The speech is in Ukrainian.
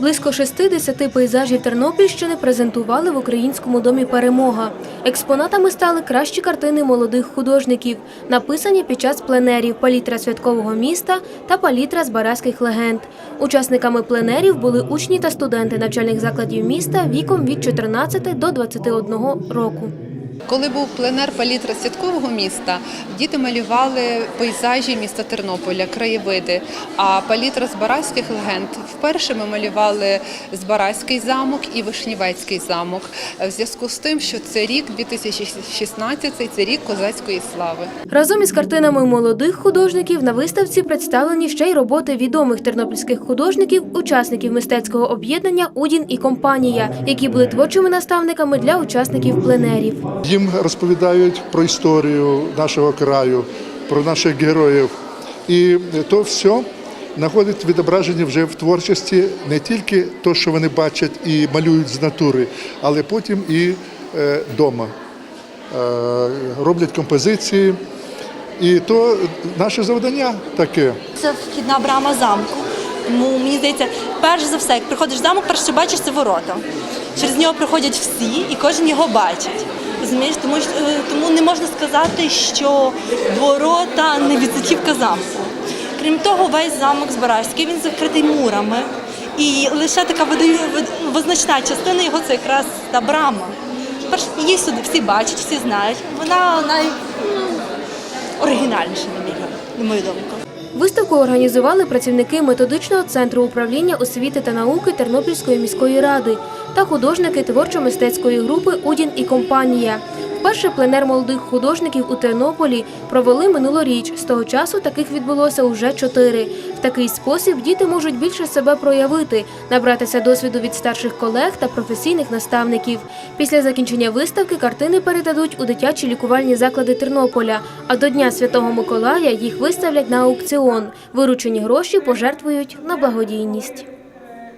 Близько 60 пейзажів Тернопільщини презентували в Українському домі Перемога. Експонатами стали кращі картини молодих художників, написані під час пленерів палітра святкового міста та палітра з бараських легенд. Учасниками пленерів були учні та студенти навчальних закладів міста віком від 14 до 21 року. Коли був пленер палітра святкового міста, діти малювали пейзажі міста Тернополя, краєвиди. А палітра з Бараських легенд вперше ми малювали Збаразький замок і Вишнівецький замок. В зв'язку з тим, що це рік 2016, це рік козацької слави. Разом із картинами молодих художників на виставці представлені ще й роботи відомих тернопільських художників, учасників мистецького об'єднання Удін і компанія, які були творчими наставниками для учасників пленерів. Їм розповідають про історію нашого краю, про наших героїв. І то все знаходить відображення вже в творчості не тільки те, що вони бачать і малюють з натури, але потім і вдома. Роблять композиції. І то наше завдання таке. Це вхідна брама замку. Тому мені здається, перш за все, як приходиш в замок, перше, бачиш, це ворота. Через нього приходять всі, і кожен його бачить. Розумієш, тому е, тому не можна сказати, що ворота не відсотівка замку. Крім того, весь замок Збаразький він закритий мурами. І лише така визначна частина його це якраз та брама. Перш її сюди всі бачать, всі знають. Вона най оригінальніша, на мій на мою думку. Виставку організували працівники методичного центру управління освіти та науки Тернопільської міської ради та художники творчо-мистецької групи Удін і компанія. Вперше пленер молодих художників у Тернополі провели минулоріч. З того часу таких відбулося уже чотири. В такий спосіб діти можуть більше себе проявити, набратися досвіду від старших колег та професійних наставників. Після закінчення виставки картини передадуть у дитячі лікувальні заклади Тернополя. А до Дня Святого Миколая їх виставлять на аукціон. Виручені гроші пожертвують на благодійність.